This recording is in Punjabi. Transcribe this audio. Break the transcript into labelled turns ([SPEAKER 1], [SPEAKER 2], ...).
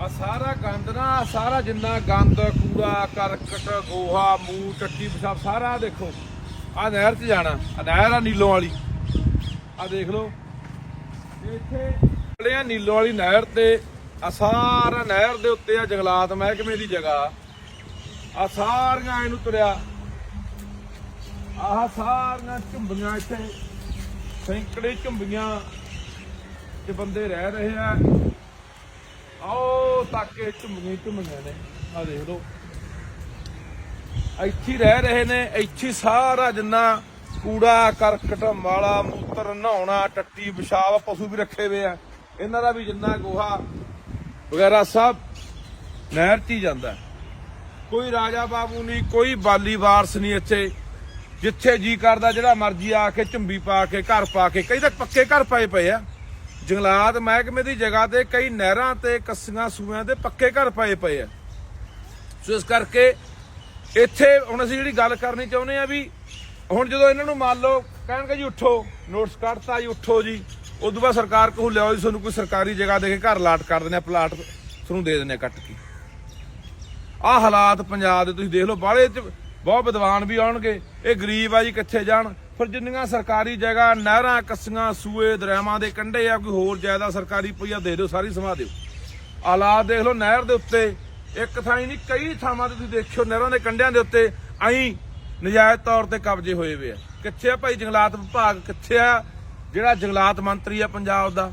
[SPEAKER 1] ਆ ਸਾਰਾ ਗੰਦ ਨਾ ਆਹ ਸਾਰਾ ਜਿੰਨਾ ਗੰਦ, ਕੂੜਾ, ਕਰਕਟ, ਗੋਹਾ, ਮੂੰਹ, ਟੱਟੀ, ਪਿਸ਼ਾਬ, ਸਾਰਾ ਆਹ ਦੇਖੋ। ਆ ਨਹਿਰ 'ਚ ਜਾਣਾ, ਆ ਨਹਿਰ ਆ ਨੀਲੋਂ ਵਾਲੀ। ਆ ਦੇਖ ਲਓ। ਇੱਥੇ ਖੜੇ ਨੀਲੋਂ ਵਾਲੀ ਨਹਿਰ ਤੇ, ਆ ਸਾਰਾ ਨਹਿਰ ਦੇ ਉੱਤੇ ਆ ਜੰਗਲਾਤ ਮਹਿਕਮੇ ਦੀ ਜਗ੍ਹਾ। ਆ ਸਾਰੀਆਂ ਇਹਨੂੰ ਤੁਰਿਆ। ਆਹ ਸਾਰੀਆਂ ਝੁੰਬੀਆਂ ਇੱਥੇ, ਸੈਂਕੜੇ ਝੁੰਬੀਆਂ ਤੇ ਬੰਦੇ ਰਹਿ ਰਹੇ ਆ। ਆਓ ਤੱਕ ਇਹ ਝੁੰਬੀਆਂ ਹੀ ਨੇ। ਆ ਦੇਖ ਲਓ। ਇੱਥੇ ਰਹਿ ਰਹੇ ਨੇ, ਇੱਥੇ ਸਾਰਾ ਜਿੰਨਾ ਕੂੜਾ, ਕਰਕਟ, ਮਾਲਾ, ਮੂਤਰ, ਨਹਾਉਣਾ, ਟੱਟੀ, ਪਿਸ਼ਾਬ ਪਸ਼ੂ ਵੀ ਰੱਖੇ ਹੋਏ ਆ। ਇਹਨਾਂ ਦਾ ਵੀ ਜਿੰਨਾ ਗੋਹਾ ਵਗੈਰਾ ਸਭ ਨਹਿਰ 'ਚ ਹੀ ਜਾਂਦਾ। ਕੋਈ ਰਾਜਾ ਬਾਬੂ ਨਹੀਂ, ਕੋਈ ਬਾਲੀ ਵਾਰਸ ਨਹੀਂ ਇੱਥੇ। ਜਿੱਥੇ ਜੀ ਕਰਦਾ, ਜਿਹੜਾ ਮਰਜ਼ੀ ਆ ਕੇ ਝੁੰਬੀ ਪਾ ਕੇ, ਘਰ ਪਾ ਕੇ, ਕਈ ਤਾਂ ਪੱਕੇ ਘਰ ਪਾਏ ਪਏ ਆ। ਜੰਗਲਾਤ ਮਹਿਕਮੇ ਦੀ ਜਗ੍ਹਾ ਤੇ ਕਈ ਨਹਿਰਾਂ ਤੇ ਕੱਸੀਆਂ ਸੂਆਂ ਦੇ ਪੱਕੇ ਘਰ ਪਾਏ ਪਏ ਆ। ਸੋ ਇਸ ਕਰਕੇ ਇੱਥੇ ਹੁਣ ਅਸੀਂ ਜਿਹੜੀ ਗੱਲ ਕਰਨੀ ਚਾਹੁੰਦੇ ਆ ਵੀ ਹੁਣ ਜਦੋਂ ਇਹਨਾਂ ਨੂੰ ਮੰਨ ਲਓ ਕਹਿਣਗੇ ਜੀ ਉੱਠੋ ਨੋਟਿਸ ਕੱਢਤਾ ਜੀ, ਉੱਠੋ ਜੀ, ਉਦੋਂ ਬਾਅਦ ਸਰਕਾਰ ਕਹੂ ਲਿਆਓ ਜੀ, ਤੁਹਾਨੂੰ ਕੋਈ ਸਰਕਾਰੀ ਜਗ੍ਹਾ ਦੇ ਕੇ ਘਰ ਲਾਟ ਕਰ ਦਿੰਦੇ ਆ ਪਲਾਟ ਤੁਹਾਨੂੰ ਦੇ ਦਿੰਦੇ ਆ ਕੱਟ ਕੇ। ਆਹ ਹਾਲਾਤ ਪੰਜਾਬ ਦੇ ਤੁਸੀਂ ਦੇਖ ਲਓ, ਬਾਹਲੇ ਚ ਬਹੁਤ ਵਿਦਵਾਨ ਵੀ ਆਉਣਗੇ, ਇਹ ਗਰੀਬ ਆ ਜੀ, ਕਿੱਥੇ ਜਾਣ? ਫਿਰ ਜਿੰਨੀਆਂ ਸਰਕਾਰੀ ਜਗ੍ਹਾ, ਨਹਿਰਾਂ ਕੱਸੀਆਂ, ਸੂਏ, ਦਰਿਆਵਾਂ ਦੇ ਕੰਢੇ ਆ, ਕੋਈ ਹੋਰ ਜਾਇਦਾ ਸਰਕਾਰੀ ਪਈਆ ਦੇ ਦਿਓ, ਸਾਰੀ ਸਮਾ ਦਿਓ। ਹਾਲਾਤ ਦੇਖ ਲਓ ਨਹਿਰ ਦੇ ਉੱਤੇ, ਇੱਕ ਥਾਂ ਹੀ ਨਹੀਂ, ਕਈ ਥਾਵਾਂ ਤੇ ਤੁਸੀਂ ਦੇਖਿਓ ਨਹਿਰਾਂ ਦੇ ਕੰਢਿਆਂ ਦੇ ਉੱਤੇ ਐਂ ਨਜਾਇਜ਼ ਤੌਰ ਤੇ ਕਬਜ਼ੇ ਹੋਏ ਹੋਏ ਆ। ਕਿੱਥੇ ਆ ਭਾਈ ਜੰਗਲਾਤ ਵਿਭਾਗ? ਕਿੱਥੇ ਆ ਜਿਹੜਾ ਜੰਗਲਾਤ ਮੰਤਰੀ ਆ ਪੰਜਾਬ ਦਾ?